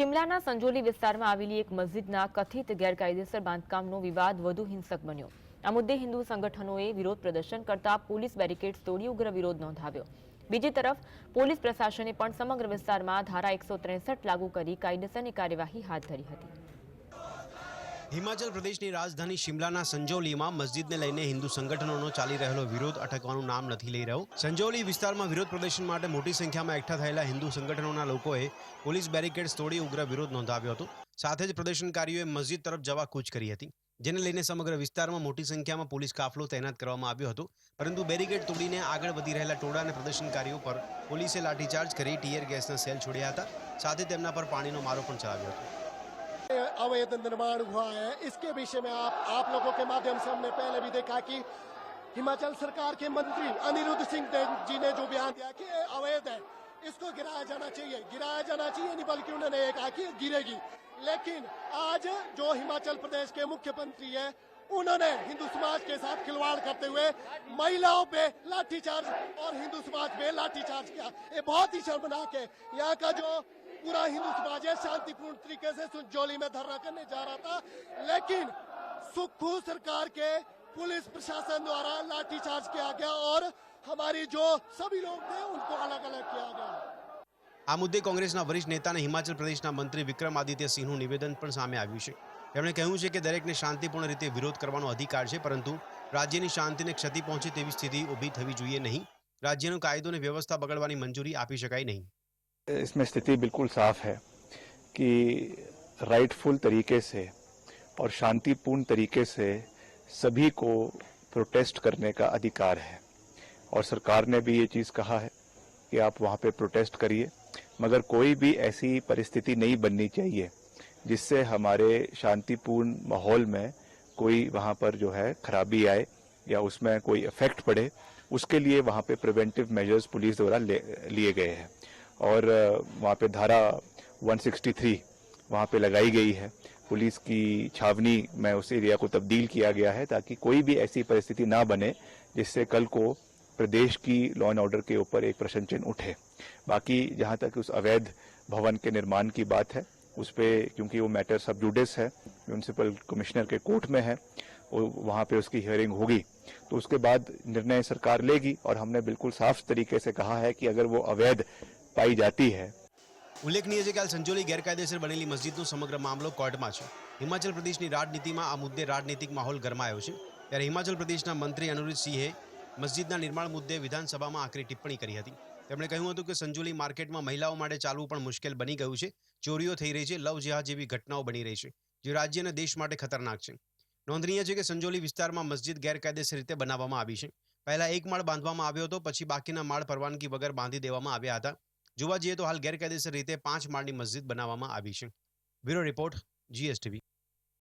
શિમલાના સંજોલી વિસ્તારમાં આવેલી એક મસ્જિદના કથિત ગેરકાયદેસર બાંધકામનો વિવાદ વધુ હિંસક બન્યો. આ મુદ્દે હિન્દુ સંગઠનોએ વિરોધ પ્રદર્શન કરતા પોલીસ બેરિકેડ્સ તોડી ઉગ્ર વિરોધ નોંધાવ્યો. બીજી તરફ, પોલીસ પ્રશાસને પણ સમગ્ર વિસ્તારમાં ધારા એકસો લાગુ કરી કાયદેસરની કાર્યવાહી હાથ ધરી હતી. હિમાચલ પ્રદેશની રાજધાની શિમલાના સંજોલીમાં મસ્જિદને લઈને હિન્દુ સંગઠનોનો ચાલી રહેલો વિરોધ અટકવાનું નામ નથી લઈ રહ્યો. સંજોલી વિસ્તારમાં વિરોધ પ્રદર્શન માટે મોટી સંખ્યામાં એકઠા થયેલા હિન્દુ સંગઠનોના લોકોએ પોલીસ બેરિકેડ્સ તોડી ઉગ્ર વિરોધ નોંધાવ્યો હતો. સાથે જ પ્રદર્શનકારીઓએ મસ્જિદ તરફ જવા કૂચ કરી હતી. જેને લઈને સમગ્ર વિસ્તારમાં મોટી સંખ્યામાં પોલીસ કાફલો તૈનાત કરવામાં આવ્યો હતો. પરંતુ બેરિકેડ તોડીને આગળ વધી રહેલા ટોળા અને પ્રદર્શનકારીઓ પર પોલીસે લાઠીચાર્જ કરી ટીયર ગેસના સેલ છોડ્યા હતા. સાથે તેમના પર પાણીનો મારો પણ ચલાવ્યો હતો. अवैध निर्माण हुआ है। इसके विषय में आप आप लोगों के माध्यम से हमने पहले भी देखा कि हिमाचल सरकार के मंत्री अनिरुद्ध सिंह जी ने जो बयान दिया कि अवैध है, इसको गिराया जाना चाहिए। गिराया जाना चाहिए नहीं, बल्कि उन्होंने ये कहा कि गिरेगी। लेकिन आज जो हिमाचल प्रदेश के मुख्यमंत्री है, उन्होंने हिंदू समाज के साथ खिलवाड़ करते हुए महिलाओं पे लाठीचार्ज और हिंदू समाज पे लाठीचार्ज किया। ये बहुत ही शर्मनाक है। यहाँ का जो पूरा हिंदू समाज है शांतिपूर्ण तरीके से सुजौली में धरना करने जा रहा था लेकिन सुखू सरकार के पुलिस प्रशासन द्वारा लाठीचार्ज किया गया और हमारी जो सभी लोग थे उनको अलग अलग किया गया આ મુદ્દે કોંગ્રેસના વરિષ્ઠ નેતા અને હિમાચલ પ્રદેશના મંત્રી વિક્રમાદિત્ય સિંહનું નિવેદન પણ સામે આવ્યું છે તેમણે કહ્યું છે કે દરેકને શાંતિપૂર્ણ રીતે વિરોધ કરવાનો અધિકાર છે પરંતુ રાજ્યની શાંતિને ક્ષતિ પહોંચે તેવી સ્થિતિ ઊભી થવી જોઈએ નહીં રાજ્યનો કાયદો અને વ્યવસ્થા બગડવાની મંજૂરી આપી શકાય નહીં इसमें स्थिति बिल्कुल साफ़ है कि राइटफुल तरीके से और शांतिपूर्ण तरीके से सभी को प्रोटेस्ट करने का अधिकार है। और सरकार ने भी ये चीज़ कहा है कि आप वहाँ पे प्रोटेस्ट करिए, मगर कोई भी ऐसी परिस्थिति नहीं बननी चाहिए जिससे हमारे शांतिपूर्ण माहौल में कोई वहाँ पर जो है खराबी आए या उसमें कोई इफ़ेक्ट पड़े, उसके लिए वहाँ पे प्रिवेंटिव मेजर्स पुलिस द्वारा लिए गए हैं। और वहाँ पे धारा 163 वहाँ पे लगाई गई है। पुलिस की छावनी में उस एरिया को तब्दील किया गया है ताकि कोई भी ऐसी परिस्थिति ना बने जिससे कल को प्रदेश की लॉ एंड ऑर्डर के ऊपर एक प्रश्न चिन्ह उठे। बाकी जहाँ तक उस अवैध भवन के निर्माण की बात है, उस पर क्योंकि वो मैटर सब जुडिस है म्यूनसिपल कमिश्नर के कोर्ट में है, वो वहाँ पे उसकी हियरिंग होगी। तो उसके बाद निर्णय सरकार लेगी और हमने बिल्कुल साफ़ तरीके से कहा है कि अगर वो अवैध પાઈ જાતી હૈ ઉલ્લેખનીય છે કે સંજોલી ગેરકાયદેસર બનેલી મસ્જિદનો સમગ્ર મામલો કોર્ટમાં છે. હિમાચલ પ્રદેશની રાજનીતિમાં આ મુદ્દે રાજનૈતિક માહોલ ગરમાયો છે. ત્યારે હિમાચલ પ્રદેશના મંત્રી અનુરીતસિંહે મસ્જિદના નિર્માણ મુદ્દે વિધાનસભામાં આકરી ટિપ્પણી કરી હતી. તેમણે કહ્યું હતું કે સંજોલી માર્કેટમાં મહિલાઓ માટે ચાલવું પણ મુશ્કેલ બની ગયું છે. ચોરીઓ થઈ રહી છે, લવ જહાજ જેવી ઘટનાઓ બની રહી છે, જે રાજ્ય અને દેશ માટે ખતરનાક છે. નોંધનીય છે કે સંજોલી વિસ્તારમાં મસ્જિદ ગેરકાયદેસર રીતે બનાવવામાં આવી છે. પહેલા એક માળ બાંધવામાં આવ્યો હતો, પછી બાકીના માળ પરવાનગી વગર બાંધી દેવામાં આવ્યા હતા. જોવા જઈએ તો હાલ ગેરકાયદેસર રીતે પાંચ માળની મસ્જિદ બનાવવામાં આવી છે. Bureau report GSTV